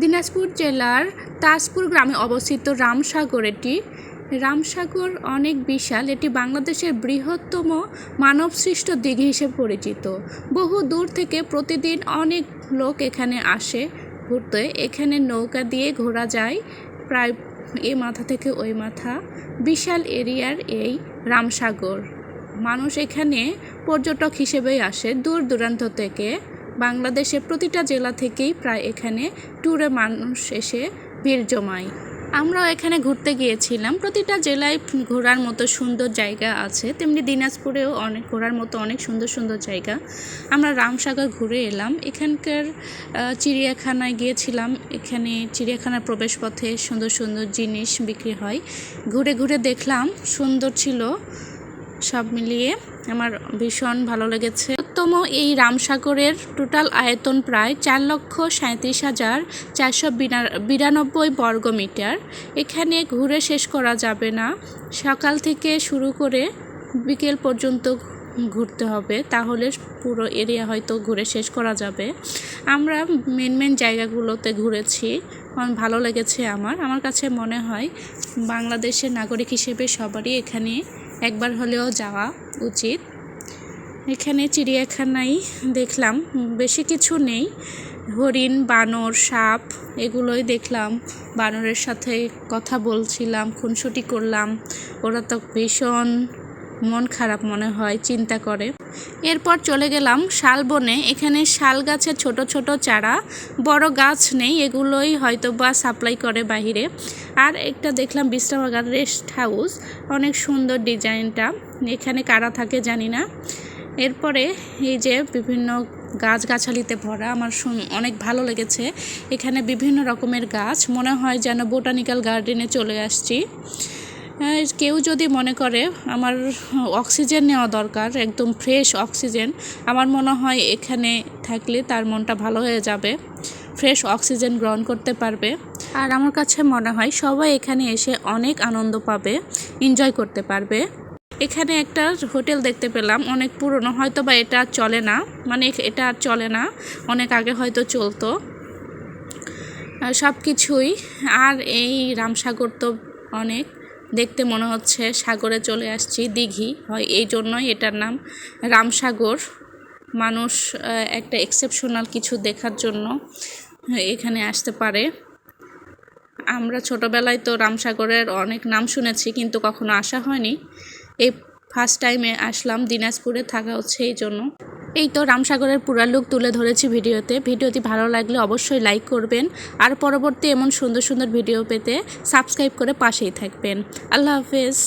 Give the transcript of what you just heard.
দিনাজপুর জেলার তাজপুর গ্রামে অবস্থিত রামসাগর এটি। রামসাগর অনেক বিশাল, এটি বাংলাদেশের বৃহত্তম মানবসৃষ্ট দিঘি হিসেবে পরিচিত। বহু দূর থেকে প্রতিদিন অনেক লোক এখানে আসে ঘুরতে। এখানে নৌকা দিয়ে ঘোরা যায় প্রায় এ মাথা থেকে ওই মাথা। বিশাল এরিয়ার এই রামসাগর। মানুষ এখানে পর্যটক হিসেবেই আসে দূর দূরান্ত থেকে। বাংলাদেশের প্রতিটা জেলা থেকেই প্রায় এখানে ট্যুরে মানুষ এসে ভিড় জমায়। আমরাও এখানে ঘুরতে গিয়েছিলাম। প্রতিটা জেলায় ঘোরার মতো সুন্দর জায়গা আছে। তেমনি দিনাজপুরেও অনেক ঘোরার মতো অনেক সুন্দর সুন্দর জায়গা। আমরা রামসাগর ঘুরে এলাম। এখানকার চিড়িয়াখানায় গিয়েছিলাম। এখানে চিড়িয়াখানার প্রবেশপথে সুন্দর সুন্দর জিনিস বিক্রি হয়। ঘুরে ঘুরে দেখলাম। সুন্দর ছিল। সব মিলিয়ে আমার ভীষণ ভালো লেগেছে। বৃহত্তম এই রামসাগরের টোটাল আয়তন প্রায় চার লক্ষ সাঁত্রিশ হাজার চারশো বিরানব্বই বর্গ মিটার। এখানে ঘুরে শেষ করা যাবে না। সকাল থেকে শুরু করে বিকেল পর্যন্ত ঘুরতে হবে। তাহলে পুরো এরিয়া হয়তো ঘুরে শেষ করা যাবে। আমরা মেন মেন জায়গাগুলোতে ঘুরেছি। ভালো লেগেছে আমার। আমার কাছে মনে হয় বাংলাদেশের নাগরিক হিসেবে সবারই এখানে একবার হলেও যাওয়া উচিত। এখানে চিড়িয়াখানায় দেখলাম, বেশি কিছু নেই। হরিণ, বানর, সাপ, এগুলোই দেখলাম। বানরের সাথে কথা বলছিলাম, খুনসুটি করলাম। ওরা তো ভীষণ মন খারাপ মনে হয়, চিন্তা করে। এরপর চলে গেলাম শালবনে। এখানে শাল গাছের ছোট ছোট চারা, বড় গাছ নেই, এগুলোই হয়তো বা সাপ্লাই করে বাহিরে। আর একটা দেখলাম বিশ্রামাগার রেস্ট হাউস, অনেক সুন্দর ডিজাইনটা। এখানে কারা থাকে জানি না। এরপরে এই যে বিভিন্ন গাছগাছালিতে ভরা আমার অনেক ভালো লেগেছে। এখানে বিভিন্ন রকমের গাছ। মনে হয় যেন বোটানিক্যাল গার্ডেনে চলে আসছি। কেউ যদি মনে করে আমার অক্সিজেন নেওয়া দরকার, একদম ফ্রেশ অক্সিজেন, আমার মনে হয় এখানে থাকলে তার মনটা ভালো হয়ে যাবে। ফ্রেশ অক্সিজেন গ্রহণ করতে পারবে। আর আমার কাছে মনে হয় সবাই এখানে এসে অনেক আনন্দ পাবে, এনজয় করতে পারবে। এখানে একটা হোটেল দেখতে পেলাম। অনেক পুরনো হয়তো বা এটা চলে না। মানে এটা আর চলে না। অনেক আগে হয়তো চলতো। সব কিছুই আর এই রামসাগর তো অনেক। দেখতে মনে হচ্ছে সাগরে চলে আসছি, দিঘি। হয়, এই জন্যই এটার নাম রামসাগর। মানুষ একটা এক্সেপশনাল কিছু দেখার জন্য এখানে আসতে পারে। আমরা ছোটবেলায় তো রামসাগরের অনেক নাম শুনেছি, কিন্তু কখনো আসা হয়নি। এই ফার্স্ট টাইমে আসলাম দিনাজপুরে থাকা হচ্ছে এই জন্য। এই তো রামসাগরের পুরা লুক তুলে ধরেছি ভিডিওতে। ভিডিওটি ভালো লাগলে অবশ্যই লাইক করবেন। আর পরবর্তী এমন সুন্দর সুন্দর ভিডিও পেতে সাবস্ক্রাইব করে পাশেই থাকবেন। আল্লাহ হাফেজ।